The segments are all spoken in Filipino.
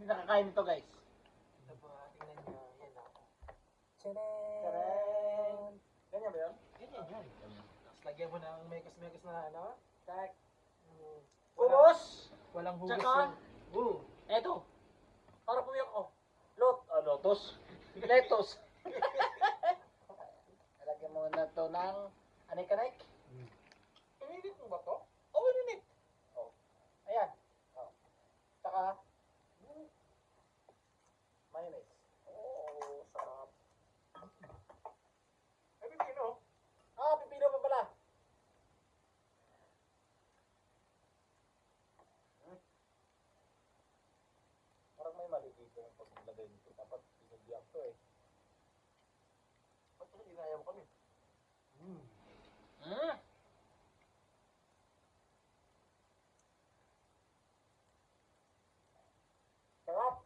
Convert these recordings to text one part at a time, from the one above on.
hindi nakakain nito guys. Ito po, tingnan nyo. Yan o. Tcharan! Ganyan ba yun? Ganyan yan. Tapos lagyan mo ng megas-megas na ano. Tak. Mm, walang- Kubos! Walang hugas Tsaka? yan. Oo. Eto. Para pumiyak ko. Lot, ah, lotos. Letos. Lagyan mo na to ng anik-anik. Inilit mo ba to? Oo, oh, inilit. Oh. Ayan. Oh. Tsaka, mm, mayonnaise. Oh, sarap. Ay, pipino. Ah, pipino pa pala. Hmm. Parang dito yung paglagay nito. Dapat pinagbiyak to eh. Ba't ito inaya mo kami? Hmm. Hmm. Sarap.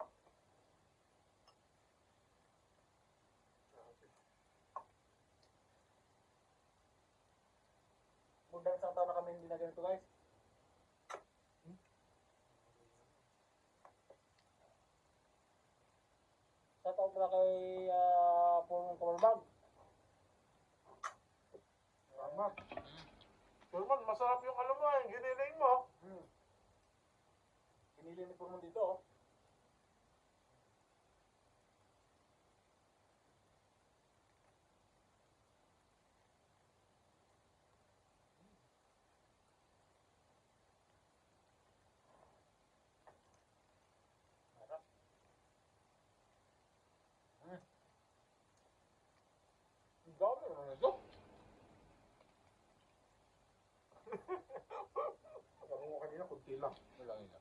Mundang isang taon na kami hindi na ganito guys. Pala kay uh, Purong Kamalbag. Salamat. Turman, masarap yung alam mo, yung giniling mo. Hmm. Pinili ni Purong dito oh. Sarap. Hmm. Ang dami naman ito. Sabi mo kanina, kunti lang. Wala nila.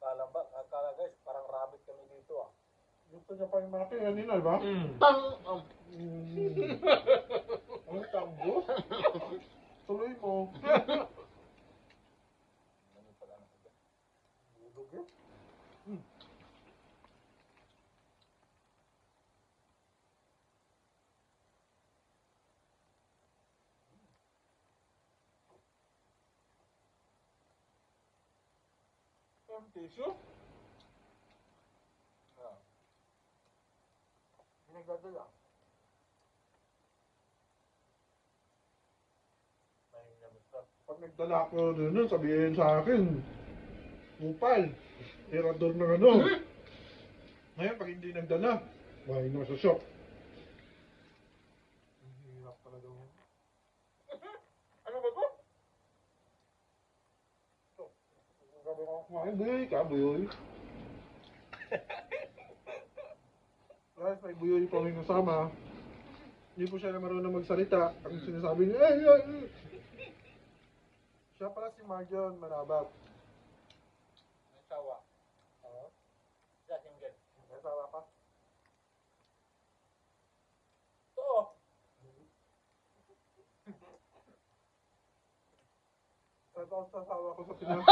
Kala ba, akala guys, parang rabbit kami dito ah. Gusto niya pa yung malaki kanina, di ba? Tang! Oh. Ang tambo. Tuloy mo. Ano pala na ito? Budog yun. Yung tissue? Ah. Pinagdadala. Pag nagdala ako doon, sabihin sa akin, upal, tirador ng ano. Ngayon, pag hindi nagdala, may nasa shop. Ang hirap talaga mo. Ano ba to? Kumain. Buyoy ka, buyoy. Guys, may buyoy pa may kasama. Hindi po siya na marunong magsalita. Ang sinasabi niya, ay, ay. Siya pala si Marjon Manabab. May sawa. Oo. Siya, single. May asawa pa. Ito ang sasawa ko sa Pinas.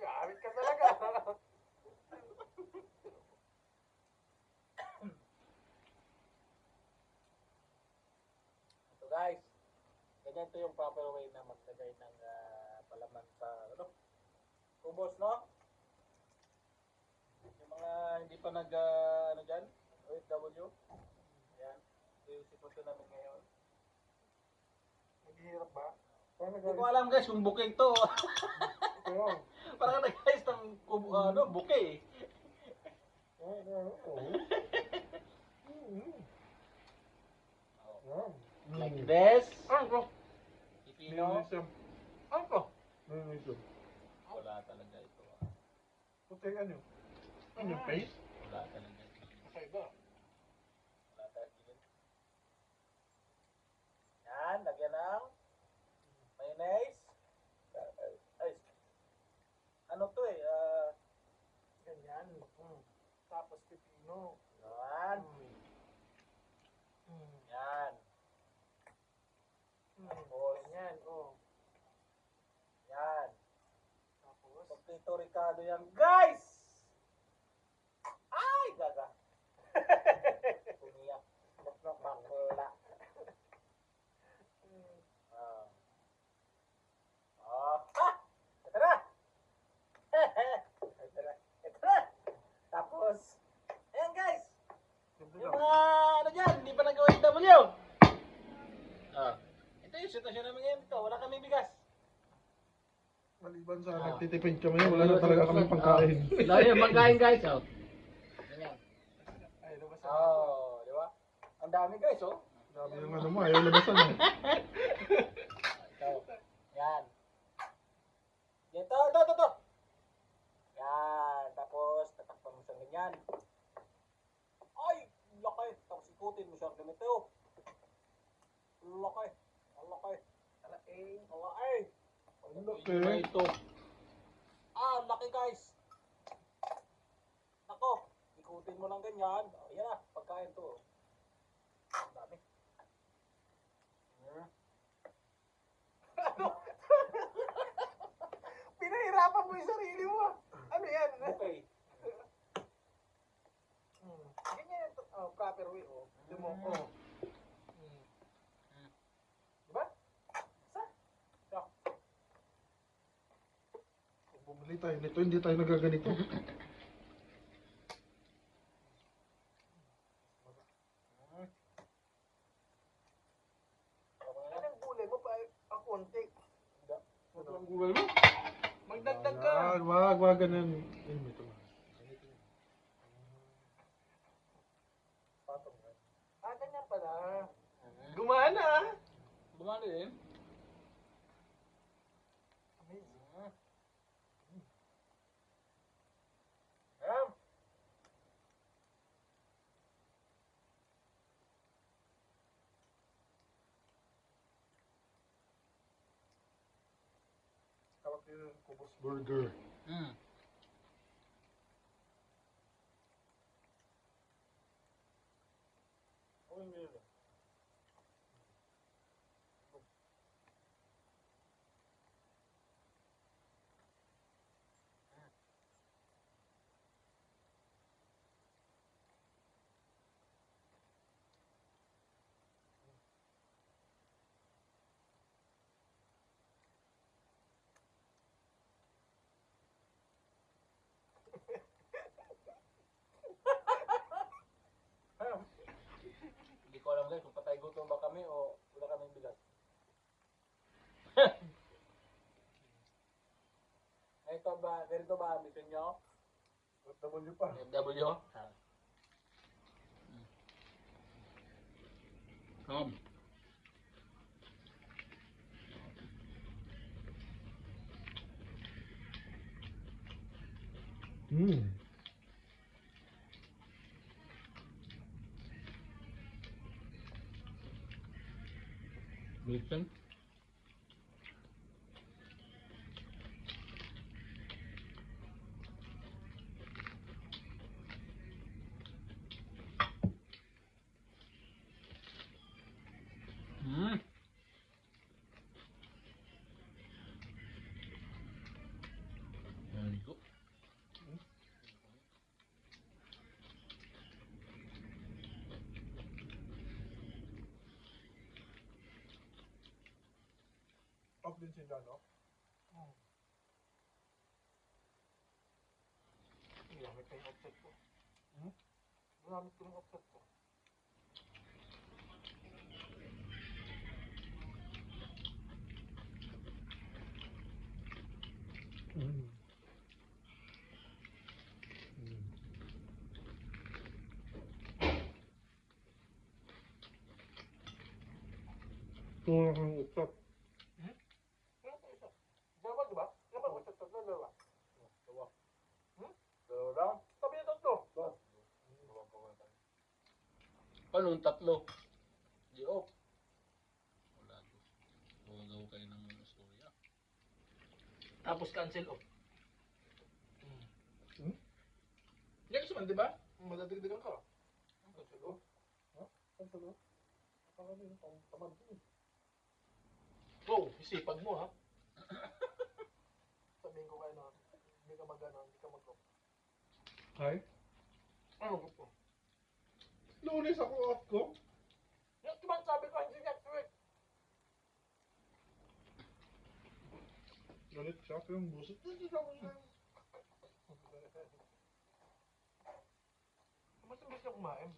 Yari ka talaga. Ito guys. Ganyan to yung proper way na maglagay ng ah, palaman sa ano? Kubos, no? Yung mga hindi pa nag ah, ano dyan, OFW. Ayan. Ito yung sitwasyon namin ngayon. Naghihirap ba? Hindi ko alam guys kung booking to. Parang nag-guys ng kub- ano. Mm. Yan. Like this. Ano? Pipino. Ano yan. Wala talaga ito. ah. Puti ano? Ano yung paste? Wala talaga ito. Kakaiba. Wala talaga ito. Yan, lagyan ng mayonnaise. Ay, ano to eh, ah, Ganyan. Mm. Tapos pipino. yan, Mm. yan, Mm. Tapos. Ganyan. Oh. yan. Potato Ricardo yan, guys! Maliban sa nagtitipid kami, wala na talaga kami pangkain. Dahil magkain guys, oh. Ay, labas Oh, di ba? Ang dami guys, oh. Sabi yung ano mo, ayaw labasan mo. Ito. Yan. Dito, ito, ito, ito. Yan. Tapos, tatakpan mo siyang ganyan. Ay, laki. Tapos ikutin mo siyang ganito. Laki. Ang laki. Ang laki. Ang laki. Ang laki. Ito. Ah, laki guys. Nako, ikutin mo lang ganyan. Oh, yan na, pagkain to. Ang dami. Hmm. Pinahirapan mo yung sarili mo. ah. Ano yan? Okay. Hmm. Ganyan yung oh, proper way. Oh. Di mo, Mm. oh. Hmm. Diba? Sa? Sa? Bumili tayo nito, hindi tayo nagaganito. Mo mo. Magdagdag ka. Wag, wag, wag, ganun. Ayun, ito. Ah, ganyan pala. Gumana ah. Bumali din. Amazing. Ayan. Ko yung Kubos Burger. Mm. Meron. Ayan. Guys kung patay gutom ba kami o wala kaming bigas. Ito ba, ganito ba ang mission nyo? W pa. FW. Come. Hmm. Listen. Hmm. Off din sila, no? Ginamit ko yung offset ko. Hmm? Ginamit ko yung offset ko. Hmm. Ito ang utak. Ano ito isa? Dalawa, di ba? Dalawa, offset ko. Dalawa. Dalawa. Hmm? Dalawa lang? Sabi niya tatlo. Dalawa. Dalawa pa wala tayo. Paano yung tatlo? Di off. Wala to. Gawagaw kayo ng storya. Tapos cancel off. Hmm? Hindi kasi man, di ba? Madadagdagan ka. Cancel off. Ang sabi? Parang ano yung tam- tamad ko eh. Wow, isipag mo ha. Sabihin ko kayo na hindi ka mag-ano, hindi ka mag-off. Hi? Ano ko? Lunes ako off ko. Yung tuman sabi ko, hindi next week. Galit siya, pero yung busit. Hindi siya ko siya. Mas imbis na kumain.